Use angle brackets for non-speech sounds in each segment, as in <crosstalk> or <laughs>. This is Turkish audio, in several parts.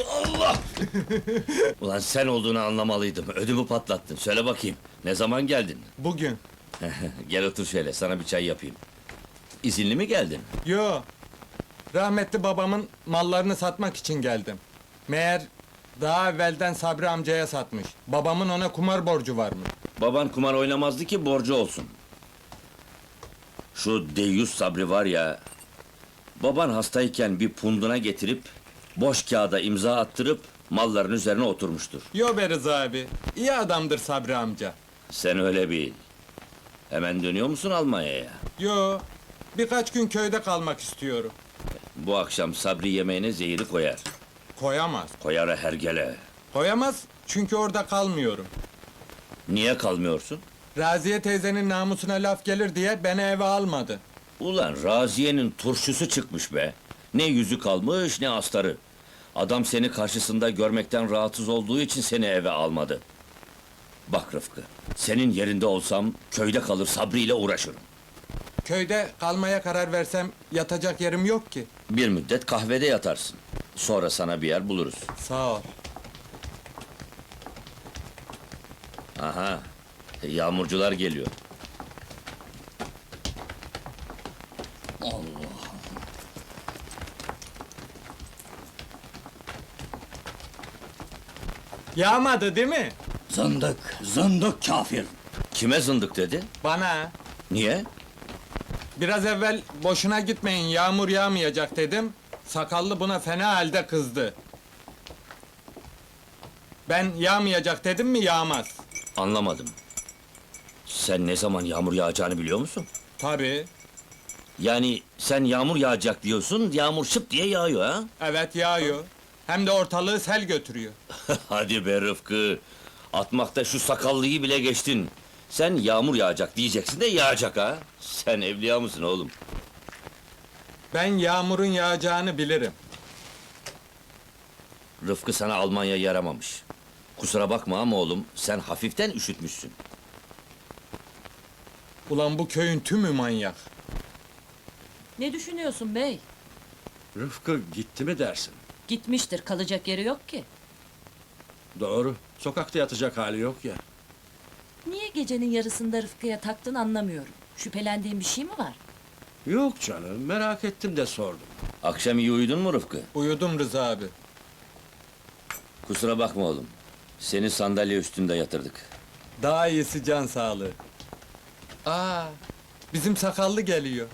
Allah! Ulan sen olduğunu anlamalıydım. Ödümü patlattın. Söyle bakayım. Ne zaman geldin? Bugün. <laughs> Gel otur şöyle. Sana bir çay yapayım. İzinli mi geldin? Yo. Rahmetli babamın mallarını satmak için geldim. Meğer daha evvelden Sabri amcaya satmış. Babamın ona kumar borcu varmış. Baban kumar oynamazdı ki borcu olsun. Şu Deyyus Sabri var ya... Baban hastayken bir punduna getirip... Boş kağıda imza attırıp... Malların üzerine oturmuştur. Yo be Rıza abi. iyi adamdır Sabri amca. Sen öyle bil. Hemen dönüyor musun Almanya'ya? Yo. Birkaç gün köyde kalmak istiyorum. Bu akşam Sabri yemeğine zehiri koyar. Koyamaz. Koyar hergele. Koyamaz çünkü orada kalmıyorum. Niye kalmıyorsun? Raziye teyzenin namusuna laf gelir diye beni eve almadı. Ulan Raziye'nin turşusu çıkmış be. Ne yüzü kalmış ne astarı. Adam seni karşısında görmekten rahatsız olduğu için seni eve almadı. Bak Rıfkı, senin yerinde olsam köyde kalır Sabri ile uğraşırım. Köyde kalmaya karar versem yatacak yerim yok ki. Bir müddet kahvede yatarsın. Sonra sana bir yer buluruz. Sağ ol. Aha, yağmurcular geliyor. Yağmadı değil mi? Zındık, zındık kafir. Kime zındık dedi? Bana. Niye? Biraz evvel boşuna gitmeyin yağmur yağmayacak dedim. Sakallı buna fena halde kızdı. Ben yağmayacak dedim mi yağmaz. Anlamadım. Sen ne zaman yağmur yağacağını biliyor musun? Tabii. Yani sen yağmur yağacak diyorsun, yağmur şıp diye yağıyor ha? Evet yağıyor. Hem de ortalığı sel götürüyor. <laughs> Hadi be Rıfkı. Atmakta şu sakallıyı bile geçtin. Sen yağmur yağacak diyeceksin de yağacak ha. Sen evliya mısın oğlum? Ben yağmurun yağacağını bilirim. Rıfkı sana Almanya yaramamış. Kusura bakma ama oğlum, sen hafiften üşütmüşsün. Ulan bu köyün tümü manyak. Ne düşünüyorsun bey? Rıfkı gitti mi dersin? Gitmiştir, kalacak yeri yok ki. Doğru. Sokakta yatacak hali yok ya. Niye gecenin yarısında Rıfkı'ya taktın anlamıyorum. Şüphelendiğin bir şey mi var? Yok canım, merak ettim de sordum. Akşam iyi uyudun mu Rıfkı? Uyudum Rıza abi. Kusura bakma oğlum. Seni sandalye üstünde yatırdık. Daha iyisi can sağlığı. Aa, bizim sakallı geliyor.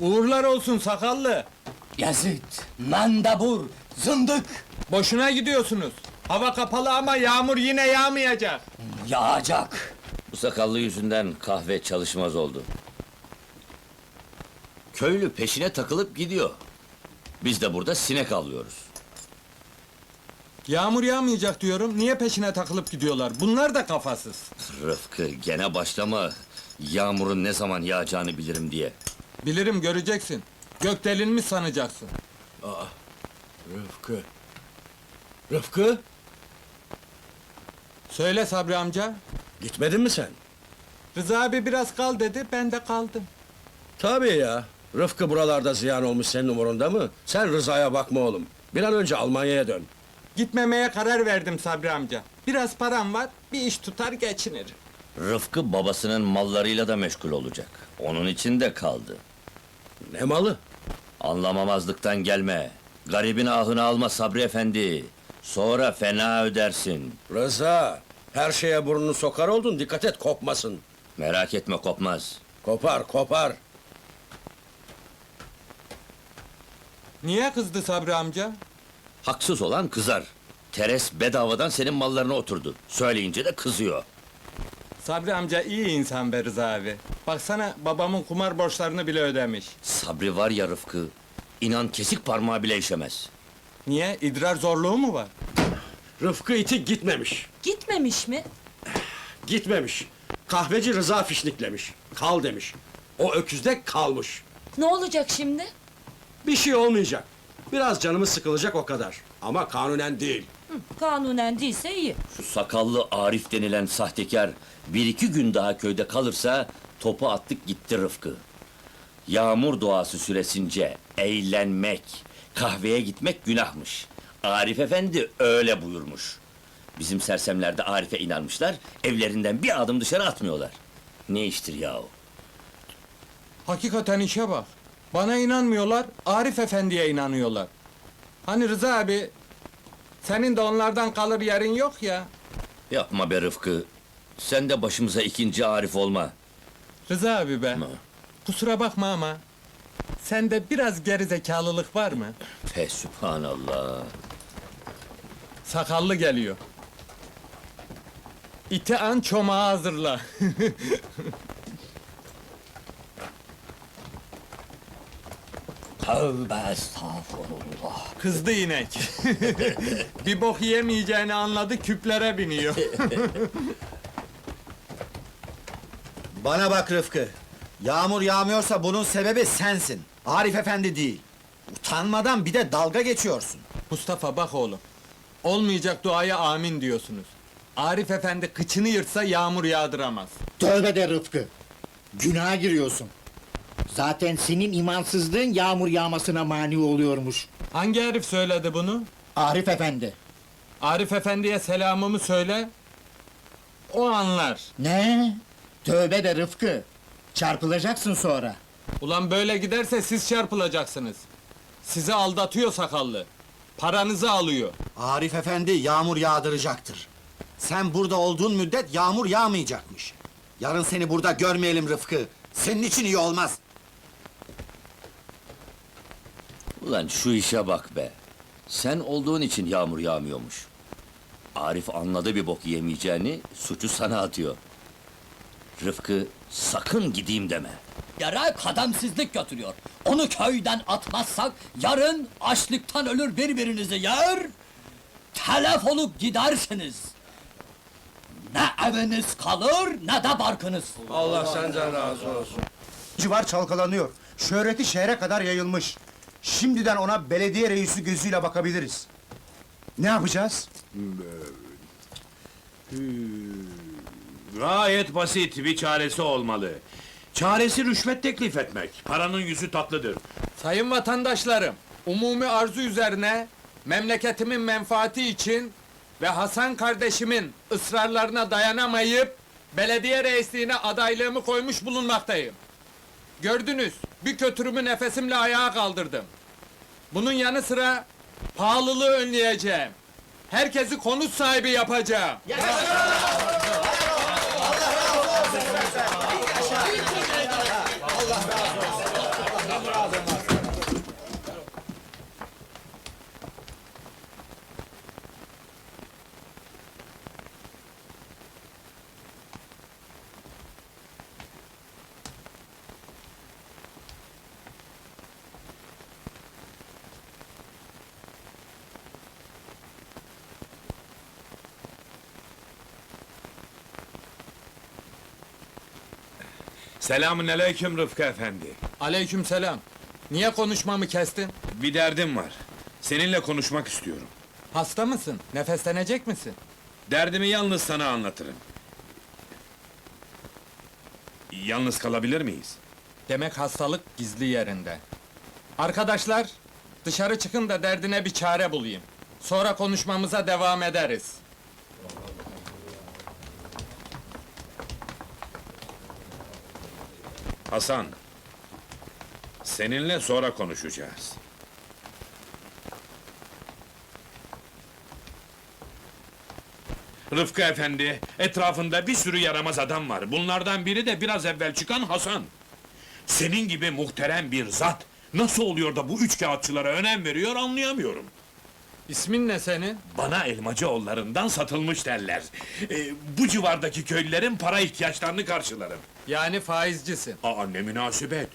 Uğurlar olsun sakallı. Yazıt, mandabur, zındık. Boşuna gidiyorsunuz. Hava kapalı ama yağmur yine yağmayacak. Yağacak. Bu sakallı yüzünden kahve çalışmaz oldu. Köylü peşine takılıp gidiyor. Biz de burada sinek avlıyoruz. Yağmur yağmayacak diyorum. Niye peşine takılıp gidiyorlar? Bunlar da kafasız. Rıfkı gene başlama. Yağmurun ne zaman yağacağını bilirim diye. Bilirim göreceksin. Gök delinmiş sanacaksın. Rıfkı. Rıfkı, Söyle Sabri amca. gitmedin mi sen? Rıza abi biraz kal dedi, ben de kaldım. Tabii ya. Rıfkı buralarda ziyan olmuş senin umurunda mı? Sen Rıza'ya bakma oğlum. Bir an önce Almanya'ya dön. Gitmemeye karar verdim Sabri amca. Biraz param var, bir iş tutar geçinir. Rıfkı babasının mallarıyla da meşgul olacak. Onun için de kaldı. Ne malı? Anlamamazlıktan gelme. Garibin ahını alma Sabri efendi. Sonra fena ödersin. Rıza, her şeye burnunu sokar oldun, dikkat et kopmasın. Merak etme kopmaz. Kopar, kopar. Niye kızdı Sabri amca? Haksız olan kızar. Teres bedavadan senin mallarına oturdu. Söyleyince de kızıyor. Sabri amca iyi insan be Rıza abi. Baksana babamın kumar borçlarını bile ödemiş. Sabri var ya Rıfkı. İnan kesik parmağı bile işemez. Niye? İdrar zorluğu mu var? Rıfkı iti gitmemiş. Gitmemiş mi? Gitmemiş. Kahveci Rıza fişniklemiş. Kal demiş. O öküzde kalmış. Ne olacak şimdi? Bir şey olmayacak. Biraz canımız sıkılacak o kadar. Ama kanunen değil. Kanunen değilse iyi. Şu sakallı Arif denilen sahtekar bir iki gün daha köyde kalırsa topu attık gitti Rıfkı. Yağmur duası süresince eğlenmek, kahveye gitmek günahmış. Arif Efendi öyle buyurmuş. Bizim sersemler de Arif'e inanmışlar, evlerinden bir adım dışarı atmıyorlar. Ne iştir yahu? Hakikaten işe bak. Bana inanmıyorlar, Arif Efendi'ye inanıyorlar. Hani Rıza abi, senin de onlardan kalır yerin yok ya. Yapma be Rıfkı. Sen de başımıza ikinci Arif olma. Rıza abi be, kusura bakma ama... Sende biraz gerizekalılık var mı? Fe sübhanallah. Sakallı geliyor. İti an çomağı hazırla. <laughs> Tövbe estağfurullah. Kızdı inek. <laughs> bir bok yemeyeceğini anladı, küplere biniyor. <laughs> Bana bak Rıfkı. Yağmur yağmıyorsa bunun sebebi sensin. Arif Efendi değil. Utanmadan bir de dalga geçiyorsun. Mustafa bak oğlum. Olmayacak duaya amin diyorsunuz. Arif Efendi kıçını yırtsa yağmur yağdıramaz. Tövbe de Rıfkı. Günaha giriyorsun. Zaten senin imansızlığın yağmur yağmasına mani oluyormuş. Hangi herif söyledi bunu? Arif Efendi. Arif Efendi'ye selamımı söyle. O anlar. Ne? Tövbe de Rıfkı. Çarpılacaksın sonra. Ulan böyle giderse siz çarpılacaksınız. Sizi aldatıyor sakallı. Paranızı alıyor. Arif Efendi yağmur yağdıracaktır. Sen burada olduğun müddet yağmur yağmayacakmış. Yarın seni burada görmeyelim Rıfkı. Senin için iyi olmaz. Ulan şu işe bak be. Sen olduğun için yağmur yağmıyormuş. Arif anladı bir bok yemeyeceğini, suçu sana atıyor. Rıfkı, sakın gideyim deme. Yere kademsizlik götürüyor. Onu köyden atmazsak yarın açlıktan ölür birbirinizi yer. Telef olup gidersiniz. Ne eviniz kalır ne de barkınız. Allah senden razı olsun. civar çalkalanıyor. Şöhreti şehre kadar yayılmış. Şimdiden ona belediye reisi gözüyle bakabiliriz. Ne yapacağız? Gayet basit bir çaresi olmalı. Çaresi rüşvet teklif etmek. Paranın yüzü tatlıdır. Sayın vatandaşlarım, umumi arzu üzerine memleketimin menfaati için ve Hasan kardeşimin ısrarlarına dayanamayıp belediye reisliğine adaylığımı koymuş bulunmaktayım. Gördünüz, bir kötürümü nefesimle ayağa kaldırdım. Bunun yanı sıra pahalılığı önleyeceğim. Herkesi konut sahibi yapacağım. Selamün aleyküm Rıfkı efendi. Aleykümselam. Niye konuşmamı kestin? Bir derdim var. Seninle konuşmak istiyorum. Hasta mısın? Nefeslenecek misin? Derdimi yalnız sana anlatırım. Yalnız kalabilir miyiz? Demek hastalık gizli yerinde. Arkadaşlar, dışarı çıkın da derdine bir çare bulayım. Sonra konuşmamıza devam ederiz. Hasan. Seninle sonra konuşacağız. Rıfkı efendi, etrafında bir sürü yaramaz adam var. Bunlardan biri de biraz evvel çıkan Hasan. Senin gibi muhterem bir zat, nasıl oluyor da bu üç kağıtçılara önem veriyor anlayamıyorum. İsmin ne senin? Bana Elmacıoğullarından satılmış derler. Ee, bu civardaki köylülerin para ihtiyaçlarını karşılarım. Yani faizcisin. Aa ne münasebet.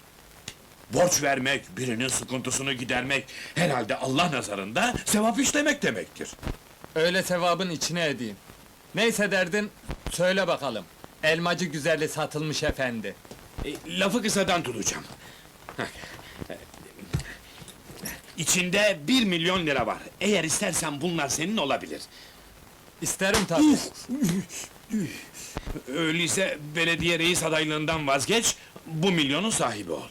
Borç vermek, birinin sıkıntısını gidermek, herhalde Allah nazarında sevap işlemek demektir. Öyle sevabın içine edeyim. Neyse derdin, söyle bakalım. Elmacı güzeli satılmış efendi. E, lafı kısadan tutacağım. Heh. İçinde bir milyon lira var. Eğer istersen bunlar senin olabilir. İsterim tabii. <laughs> Öyleyse belediye reis adaylığından vazgeç, bu milyonun sahibi ol.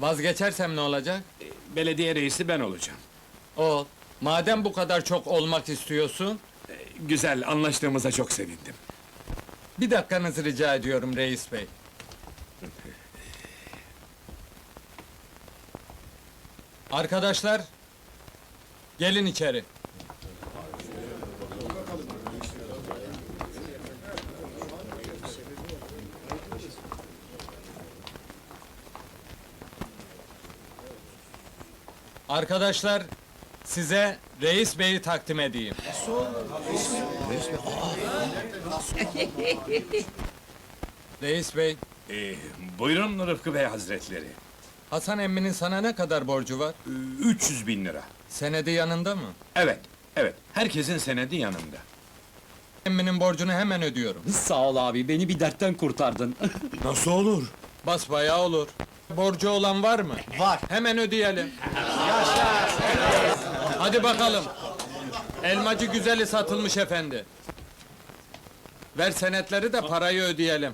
Vazgeçersem ne olacak? Belediye reisi ben olacağım. Ol. Madem bu kadar çok olmak istiyorsun, Güzel, anlaştığımıza çok sevindim. bir dakikanızı rica ediyorum reis bey. Arkadaşlar, gelin içeri. Arkadaşlar, size reis beyi takdim edeyim. Reis bey, Ee, buyurun Rıfkı Bey Hazretleri. Hasan emminin sana ne kadar borcu var? Ee, 300 bin lira. Senedi yanında mı? Evet, evet. Herkesin senedi yanımda. Emminin borcunu hemen ödüyorum. Sağ ol abi, beni bir dertten kurtardın. <laughs> Nasıl olur? Basbayağı olur. Borcu olan var mı? Var. Hemen ödeyelim. Hadi bakalım. Elmacı güzeli satılmış efendi. Ver senetleri de parayı ödeyelim.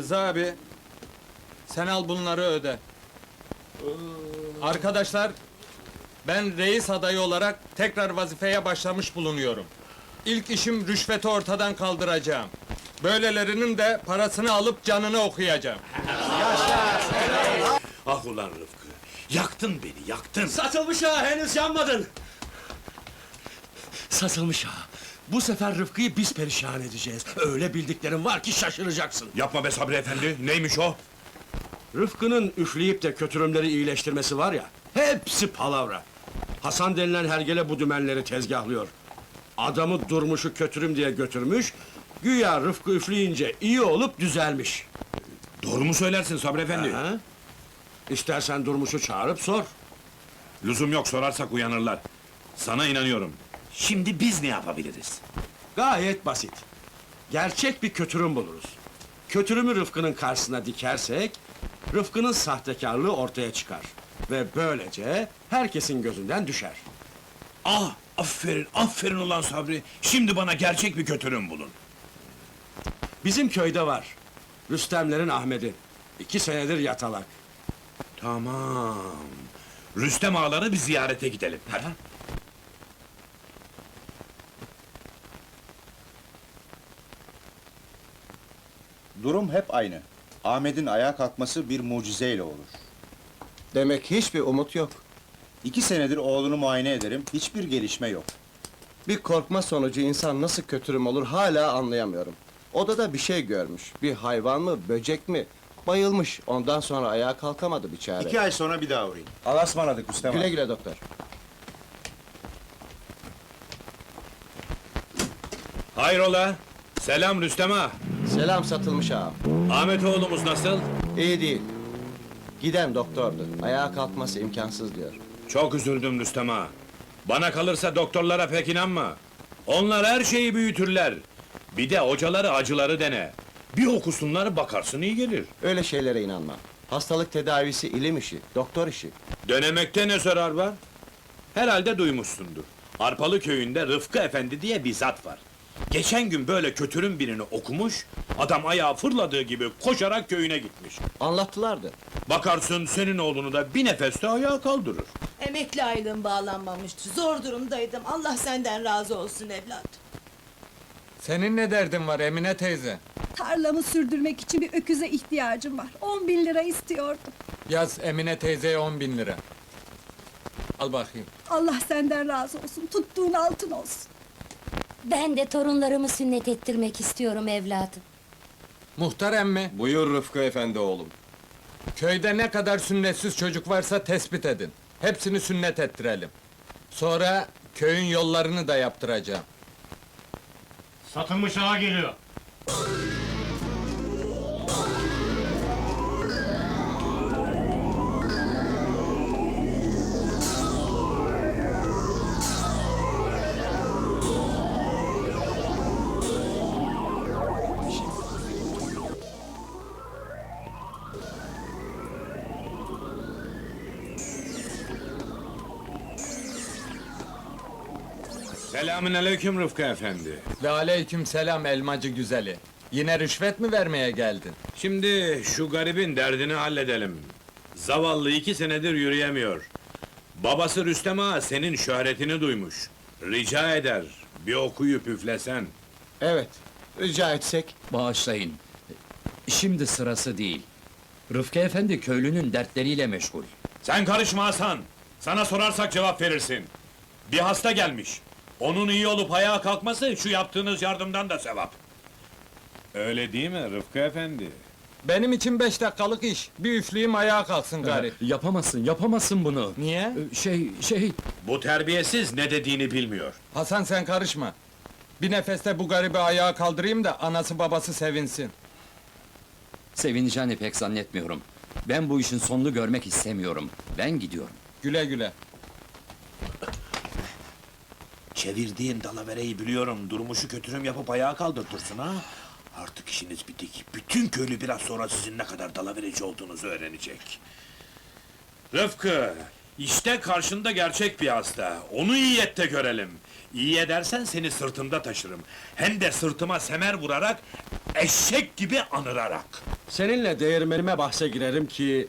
Rıza abi, sen al bunları öde. Arkadaşlar, ben reis adayı olarak tekrar vazifeye başlamış bulunuyorum. İlk işim rüşveti ortadan kaldıracağım. Böylelerinin de parasını alıp canını okuyacağım. Ah ulan Rıfkı, yaktın beni, yaktın! Satılmış ha, henüz yanmadın! Satılmış ha. Bu sefer Rıfkı'yı biz perişan edeceğiz. Öyle bildiklerim var ki şaşıracaksın. Yapma be Sabri Efendi, neymiş o? Rıfkı'nın üfleyip de kötürümleri iyileştirmesi var ya, hepsi palavra. Hasan denilen hergele bu dümenleri tezgahlıyor. Adamı durmuşu kötürüm diye götürmüş, güya Rıfkı üfleyince iyi olup düzelmiş. Doğru mu söylersin Sabri Efendi? Ha? İstersen durmuşu çağırıp sor. Lüzum yok, sorarsak uyanırlar. Sana inanıyorum. Şimdi biz ne yapabiliriz? Gayet basit. Gerçek bir kötürüm buluruz. Kötürümü Rıfkı'nın karşısına dikersek, Rıfkı'nın sahtekarlığı ortaya çıkar. Ve böylece herkesin gözünden düşer. Ah, aferin, aferin ulan Sabri. Şimdi bana gerçek bir kötürüm bulun. Bizim köyde var. Rüstemlerin Ahmet'i. İki senedir yatalak. Tamam. Rüstem ağaları bir ziyarete gidelim. Hadi. Durum hep aynı. Ahmet'in ayağa kalkması bir mucizeyle olur. Demek hiçbir umut yok. İki senedir oğlunu muayene ederim, hiçbir gelişme yok. Bir korkma sonucu insan nasıl kötürüm olur hala anlayamıyorum. Odada bir şey görmüş. Bir hayvan mı, böcek mi? Bayılmış. Ondan sonra ayağa kalkamadı biçare. İki ay sonra bir daha uğrayın. Alasmanadık Üstem Güle güle doktor. Hayrola? Selam Rüstem ağa. Selam satılmış ağam. Ahmet oğlumuz nasıl? İyi değil. Giden doktordu. Ayağa kalkması imkansız diyor. Çok üzüldüm Rüstem ağa. Bana kalırsa doktorlara pek inanma. Onlar her şeyi büyütürler. Bir de hocaları acıları dene. Bir okusunlar bakarsın iyi gelir. Öyle şeylere inanma. Hastalık tedavisi ilim işi, doktor işi. Denemekte ne zarar var? Herhalde duymuşsundur. Arpalı köyünde Rıfkı Efendi diye bir zat var. Geçen gün böyle kötürüm birini okumuş, adam ayağı fırladığı gibi koşarak köyüne gitmiş. Anlattılardı. Bakarsın senin oğlunu da bir nefeste ayağa kaldırır. Emekli aylığım bağlanmamıştı. Zor durumdaydım. Allah senden razı olsun evlat. Senin ne derdin var Emine teyze? Tarlamı sürdürmek için bir öküze ihtiyacım var. 10 bin lira istiyordum. Yaz Emine teyzeye on bin lira. Al bakayım. Allah senden razı olsun. Tuttuğun altın olsun. Ben de torunlarımı sünnet ettirmek istiyorum evladım. Muhtar emmi, Buyur Rıfkı efendi oğlum. köyde ne kadar sünnetsiz çocuk varsa tespit edin. Hepsini sünnet ettirelim. Sonra köyün yollarını da yaptıracağım. Satılmış ağa geliyor. Selamünaleyküm Rıfkı efendi. Ve aleyküm selam elmacı güzeli. Yine rüşvet mi vermeye geldin? Şimdi şu garibin derdini halledelim. Zavallı iki senedir yürüyemiyor. Babası Rüstem Ağa senin şöhretini duymuş. Rica eder, bir okuyup üflesen. Evet, rica etsek. Bağışlayın. Şimdi sırası değil. Rıfkı Efendi köylünün dertleriyle meşgul. Sen karışma Hasan! Sana sorarsak cevap verirsin. Bir hasta gelmiş. Onun iyi olup ayağa kalkması, şu yaptığınız yardımdan da sevap. Öyle değil mi Rıfkı efendi? Benim için beş dakikalık iş. Bir üfleyeyim ayağa kalksın gari. <laughs> Yapamazsın, yapamazsın bunu. Niye? Şey, şey... Bu terbiyesiz ne dediğini bilmiyor. Hasan sen karışma. Bir nefeste bu garibi ayağa kaldırayım da anası babası sevinsin. Sevineceğini pek zannetmiyorum. Ben bu işin sonunu görmek istemiyorum. Ben gidiyorum. Güle güle. Çevirdiğin dalavereyi biliyorum. Durmuşu kötürüm yapıp ayağa kaldırtırsın ha. Artık işiniz bitik. Bütün köylü biraz sonra sizin ne kadar dalavereci olduğunuzu öğrenecek. Rıfkı, işte karşında gerçek bir hasta. Onu iyi görelim. İyi edersen seni sırtımda taşırım. Hem de sırtıma semer vurarak, eşek gibi anırarak. Seninle değirmenime bahse girerim ki...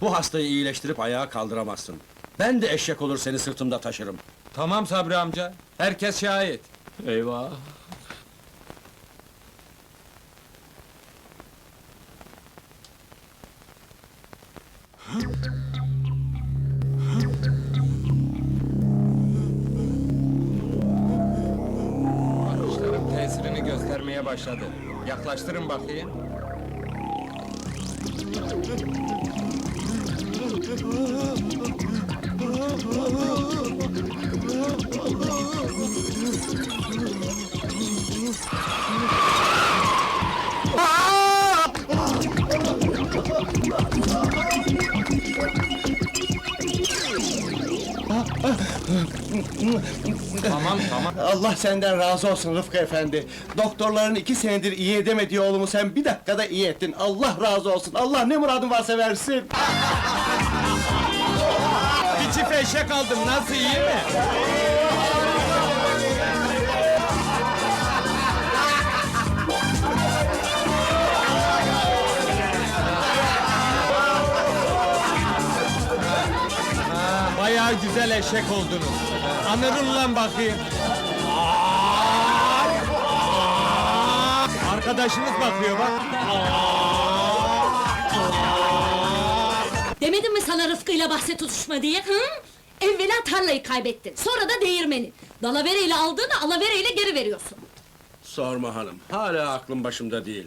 ...bu hastayı iyileştirip ayağa kaldıramazsın. Ben de eşek olur seni sırtımda taşırım. Tamam Sabri amca. Herkes şahit. Eyvah! İşlerim tesirini göstermeye başladı. Yaklaştırın bakayım. Tamam tamam. Allah senden razı olsun Rıfkı efendi. Doktorların iki senedir iyi edemediği oğlumu sen bir dakikada iyi ettin. Allah razı olsun. Allah ne muradın varsa versin. <laughs> Bir çift eşek aldım. Nasıl iyi mi? Bayağı güzel eşek oldunuz. Anırın lan bakayım. Arkadaşınız bakıyor bak. Demedim mi sana Rıfkı'yla bahse tutuşma diye? Hı? Evvela tarlayı kaybettin, sonra da değirmeni. Dalavereyle aldığını alavereyle geri veriyorsun. Sorma hanım, hala aklım başımda değil.